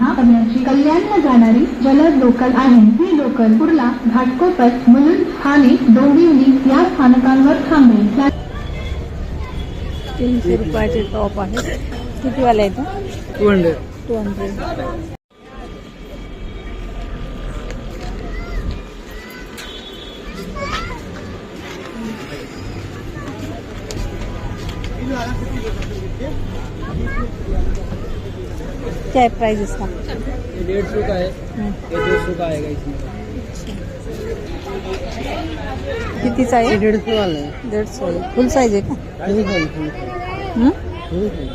हा करण्याची कल्याण जाणारी जलद लोकल आहे. ही लोकल कुर्ला घाटकोपर मुलुंड ठाणे डोंबिवली या स्थानकांवर थांबेल. तीनशे रुपयाचे टॉप आहे किती वाला आहे तो टू हंड्रेड. Two hundred. क्या है प्राइस इसका? ये डेढ़ सौ का है। हम्म, ये डेढ़ सौ का आएगा इसमें। ये आहे डेढ़ सौ वाला है। दीड सौ फुल का साइज़ फुल हम्म? फुल साइज़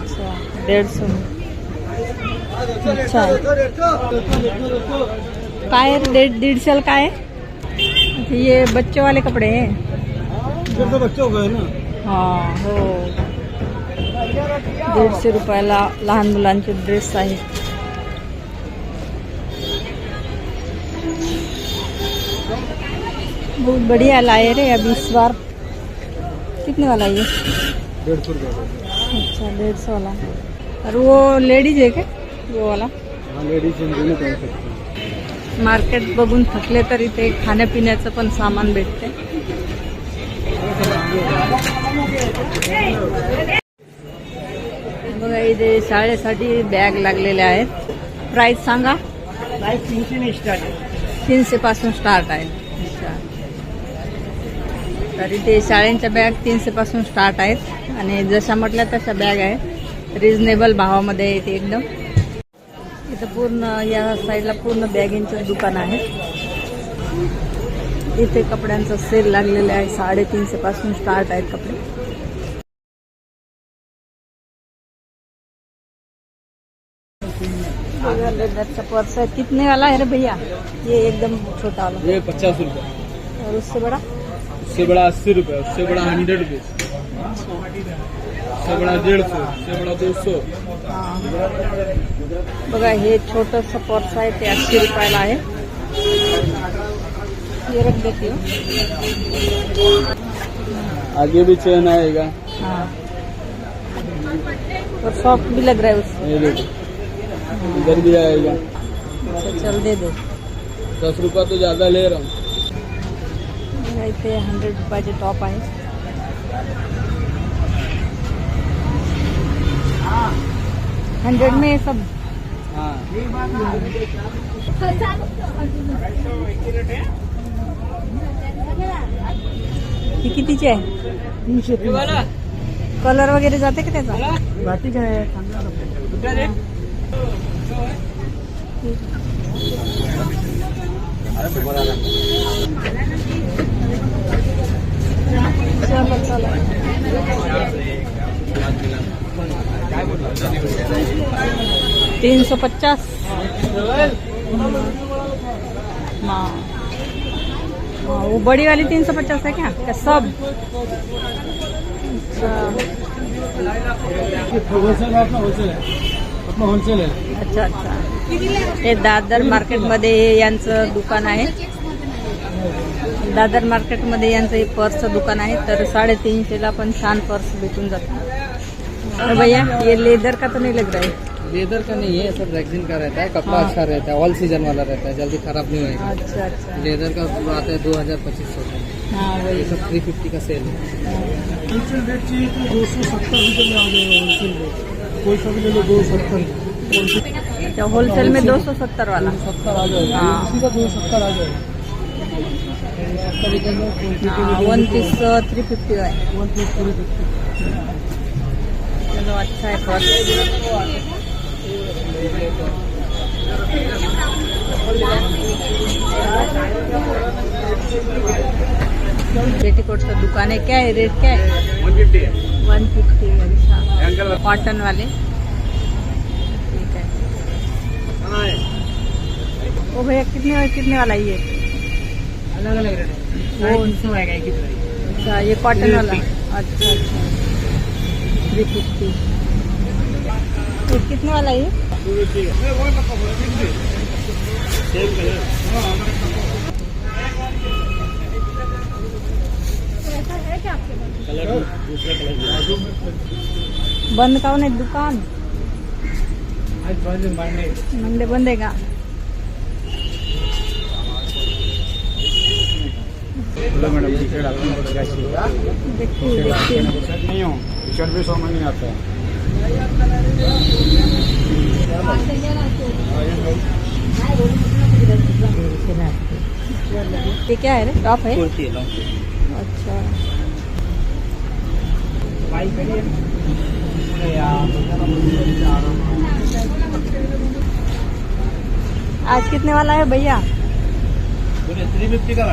अच्छा डेढ़ सौ अच्छा काय डेढ़ दीडशेला काय आहे अच्छा, ये बच्चे वाले कपडे हैं। तो बच्चों का है ना। हा हो। दीडशे रुपयाला लहान मुलांचे ड्रेस आहेत बहुत बढ़िया लाए रे अभी इस बार. कितने वाला ये? डेढ़ सौ अच्छा डेढ़ सौ वाला. और वो लेडीज आहे का वो वाला? लेडीज मार्केट बघून थकले तर इथे खाण्यापिण्याचं पण सामान भेटते. बघा इथे शाळेसाठी बॅग लागलेल्या आहेत. प्राइस सांगा. प्राइस तीनशे में स्टार्ट तीनशे पासून स्टार्ट आहे. तर इथे शाळेंच्या बॅग तीनशे पासून स्टार्ट आहेत. आणि जशा म्हटल्या तशा बॅग आहेत. रिझनेबल भावामध्ये आहे ते एकदम. इथं पूर्ण या साईडला पूर्ण बॅगींचं दुकान आहे. इथे कपड्यांचा सेल लागलेला आहे. साडेतीनशे पासून स्टार्ट आहेत कपडे. बघा, लेदरचा पर्स है कितने वाला है रे भैया? ये एकदम छोटा वाला। ये पचास रुपये। और उससे बड़ा? उससे बड़ा अस्सी रुपये उससे बड़ा हंड्रेड रुपीज़ उससे बड़ा डेढ़ सौ उससे बड़ा दो सौ। हा. बघा हे छोटस पर्स आहे ते अस्सी रुपयाला आहे ये रख देती हो। आगे भी चेन आएगा। हाँ। और सॉफ्ट भी लग रहा है उससे। ये इधर भी आएगा अच्छा चल दे दो। दस रुपया तो ज़्यादा ले रहा हूँ। बघा, इथे हंड्रेड रुपयाचे टॉप आहे हंड्रेड में सब। हाँ। ही कितीची आहे तीनशे कलर वगैरे जाते का त्याचा बाटी काय तीन सौ पचास। हाँ। हाँ, वो बड़ी वाली तीन सौ पचास है क्या? क्या सब? अच्छा। होलसेल आहे. अच्छा अच्छा. हे दादर मार्केटमध्ये यांचं दुकान आहे. दादर मार्केटमध्ये यांचं हे पर्सचं दुकान आहे तर साडेतीनशेला पण छान पर्स भेटून जातं अरे भैया ये लेदर का तो नहीं लग रहा है? लेदर का नहीं है सब वैक्सीन का रहता है कपड़ा हाँ। अच्छा रहता है ऑल सीजन वाला रहता है जल्दी खराब नहीं अच्छा अच्छा। लेदर का आता है दो हजार पच्चीस सौ हाँ वही। सब थ्री फिफ्टी का सेल है। होलसेल रेट चाहिए तो दो सौ सत्तर रुपये में आ जाएगा होलसेल रेट कोई सा भी ले लो दो सत्तर। अच्छा होलसेल में दो सौ सत्तर वाला। सत्तर आ जाएगा। हाँ। इसी का दो सत्तर आ जाएगा। हाँ, वन पीस थ्री फिफ्टी है वन पीस पूरी फिफ्टी चलो अच्छा है पर्स पेटीकोटचं दुकान है। क्या है रेट क्या है? वन फिफ्टी है। वन फिफ्टी अच्छा। कॉटन वाले। ठीक है। ओ भैया कितने कितने वाला ये? अलग अलग रेट है वो- ही अच्छा ये कॉटन वाला। अच्छा अच्छा। थ्री फिफ्टी ये कितने वाला है ये कलर दूसरा कलर बंद का आहे दुकान। आज मंडे बंद मैडम टी शर्ट आपको बहुत कैसी देखती हूँ, देखती हूँ. शर्ट नहीं हो टी भी सौ में नहीं आता। है ये क्या है रे? टॉप है? अच्छा। है। आज कितने वाला है भैया? थ्री फिफ्टी का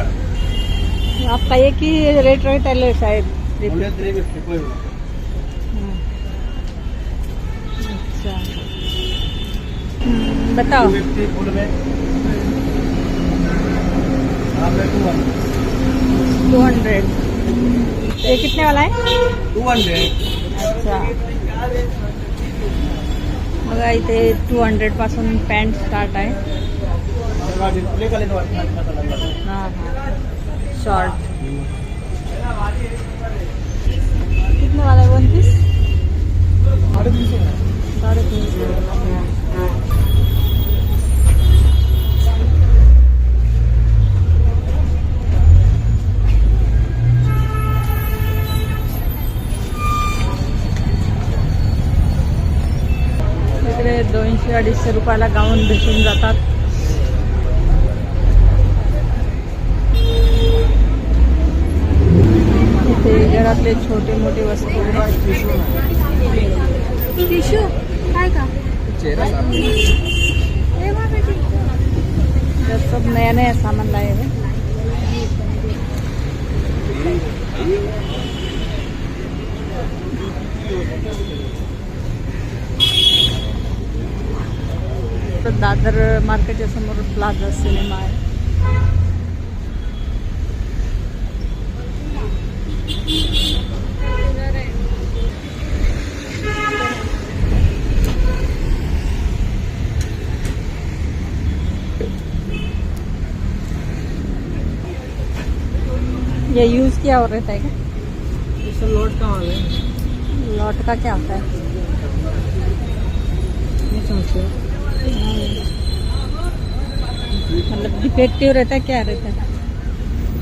आपका एक ही रेट रहता है शायद। थ्री फिफ्टी कोई. अच्छा। हम्म, बताओ। फिफ्टी फुल में। टू हंड्रेड ये कितने वाला है? टू हंड्रेड अच्छा। बघा, इथे टू हंड्रेड पासून पॅन्ट स्टार्ट आहे. हाँ हाँ. शॉर्ट कितने वाला है वन पीस साढ़े तीन सौ दोनशे अडीचशे रुपयाला गाऊन भेटून जातात. इथे घरातले छोटे मोठे वस्तू टिशू काय का? तर सब नया नया सामान लाए हैं तर दादर मार्केटच्या समोर प्लाझा सिनेमा आहे. ये यूज़ किया हो रहता है क्या? लोड का माल है लॉट का क्या होता है? नहीं समझते। मतलब डिफेक्टिव रहता है क्या रहता है?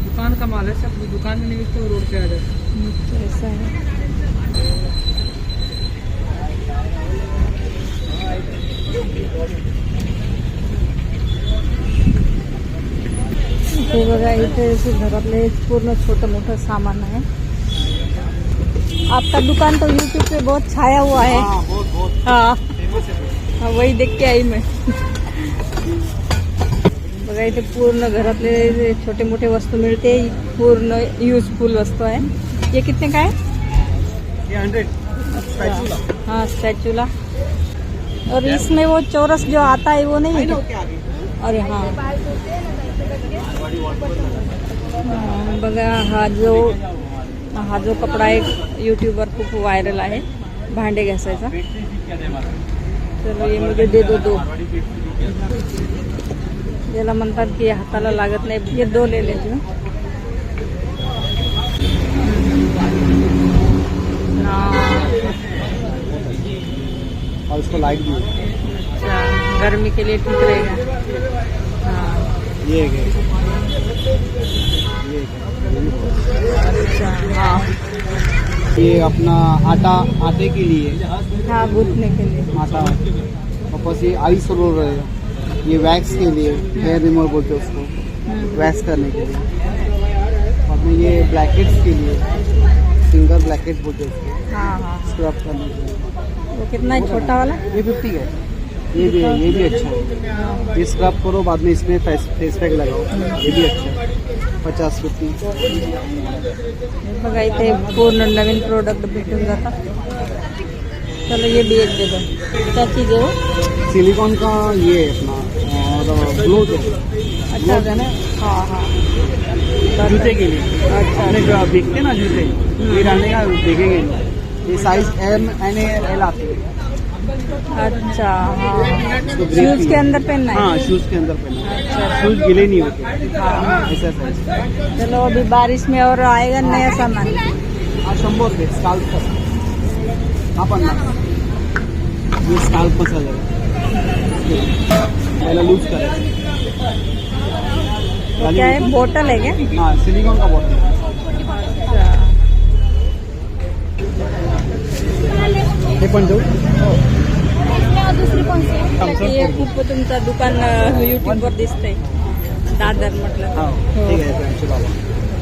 दुकान का माल है सब दुकान में नहीं बेचते वो रोड पे आ जाते अच्छा, ऐसा है। बघा इथे असे घरातले पूर्ण छोटं मोठं सामान है आपका दुकान तो यूट्यूब पे बहुत छाया हुआ है. हाँ बहुत बहुत हाँ. है हाँ, वही देख के आई मैं बघा इथे पूर्ण घरातले जे छोटे मोठे वस्तू मिळते पूर्ण युजफुल वस्तू आहे. ये कितने का है हाँ स्टैचूला और इसमें वो चौरस जो आता है वो नहीं है क्या? क्या अरे हाँ। हाँ, बघा हा जो हा जो कपडा एक यूट्यूबवर खूप व्हायरल आहे भांडे घासायचा. तर ये मुझे दे दो दो। की हाताला लागत नाही ये दो ले लेते हाँ, और इसको लाइट भी अच्छा गर्मी के लिए ठीक रहेगा। हाँ। ये ये है। अच्छा हाँ। ये अपना आटा आटे के लिए? हाँ गूंथने के लिए। आटा। वापस ये आइस रोल रहेगा ये वैक्स के लिए हेयर रिमूवर बोलते हैं उसको। वैक्स करने के लिए। और में ये ब्लैकेट्स के लिए सिंगल ब्लैकेट बोलते हैं उसको। हाँ हाँ। स्क्रब करने के लिए। वो कितना है छोटा वाला? ये फिफ्टी का ये भी ये भी अच्छा है। ये स्क्रब करो बाद में इसमें फेस फेस पैक लगाओ। ये भी अच्छा है। पचास रुपये। हे बघा इथे पूर्ण नवीन प्रोडक्ट भेटून जातात चलो ये भी एक दे दो। क्या चीज़ है वो? सिलिकॉन का ये अपना और ग्लो जो अच्छा होगा ना हाँ हाँ। जूते के लिए। अच्छा। अपने जो देखते ना जूते ये डालने का देखेंगे। ये साइज़ एम एन एल आती है। अच्छा हाँ। शूज़ के अंदर पहनना हाँ? है शूज़ के अंदर पहना अच्छा शूज़ गिले नहीं होते। हाँ। ऐसा साइज़ चलो अभी बारिश में और आएगा नया सामान। शंभर हा ये स्काल्प मसाला आहे पहिला लूज करायचं क्या है? बोटल है क्या? हाँ सिलिकॉन का बॉटल हे। पण देऊ हे खूप तुमचं दुकान युट्यूब वर दिसतंय. दादर म्हटलं. हा बाबा.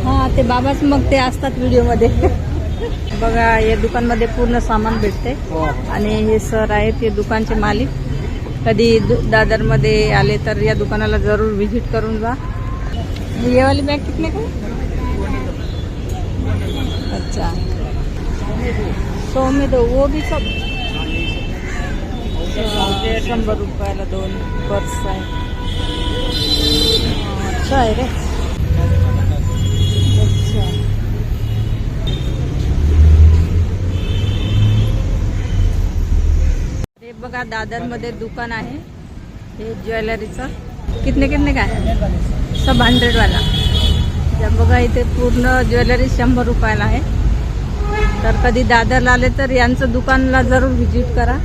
हा ते बाबाच मग ते असतात व्हिडिओमध्ये बघा या दुकानमध्ये पूर्ण सामान भेटते हो. आणि हे सर आहेत ते दुकानचे मालिक. कधी दादरमध्ये आले तर या दुकानाला जरूर व्हिजिट करून जा. ये वाली बॅग कितने का? अच्छा. सौ में दो वो भी सब शंभर रुपयाला दोन पर्स आहे. अच्छा आहे रे. अच्छा. हे बघा दादरमध्ये दुकान आहे. हे ज्वेलरीचं. कितने कितने काय सब हंड्रेड वाला बघा इथे पूर्ण ज्वेलरी शंभर रुपयाला आहे. तर कधी दादरला आले तर यांचं दुकानला जरूर व्हिजिट करा.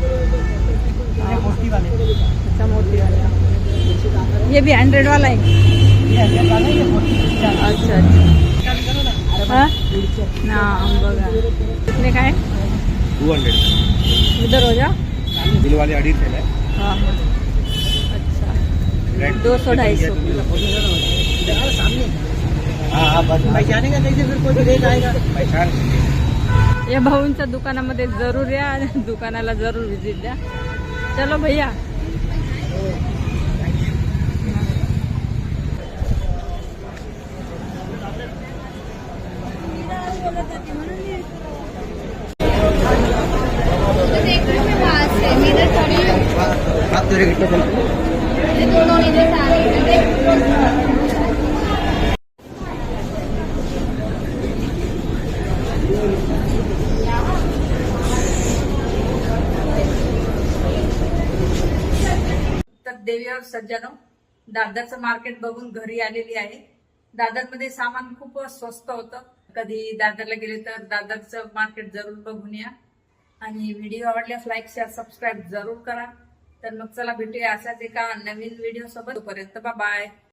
अच्छा मोती वाला ये भी हंड्रेड वाला आहे अच्छा अच्छा। हा? ना बघा काय टू हंड्रेड उधर हो? जाओ। दिलवाले अडीच आहे हाँ। हाँ अच्छा। दो सौ ढाई सौ। हा हा बस। जाने का नहीं फिर कोई रेट आएगा? या भाऊंच्या दुकानामध्ये जरूर या दुकानाला जरूर व्हिजिट द्या. ચલો ભૈયા. देवीवर सज्जनो. दादरचं मार्केट बघून घरी आलेली आहे. दादरमध्ये सामान खूप स्वस्त होतं. कधी दादरला गेले तर दादरचं मार्केट जरूर बघून या. आणि व्हिडिओ आवडल्यास लाईक शेअर सबस्क्राईब जरूर करा. तर मग चला भेटूया असाच एका नवीन व्हिडिओ सोबत. तोपर्यंत बाय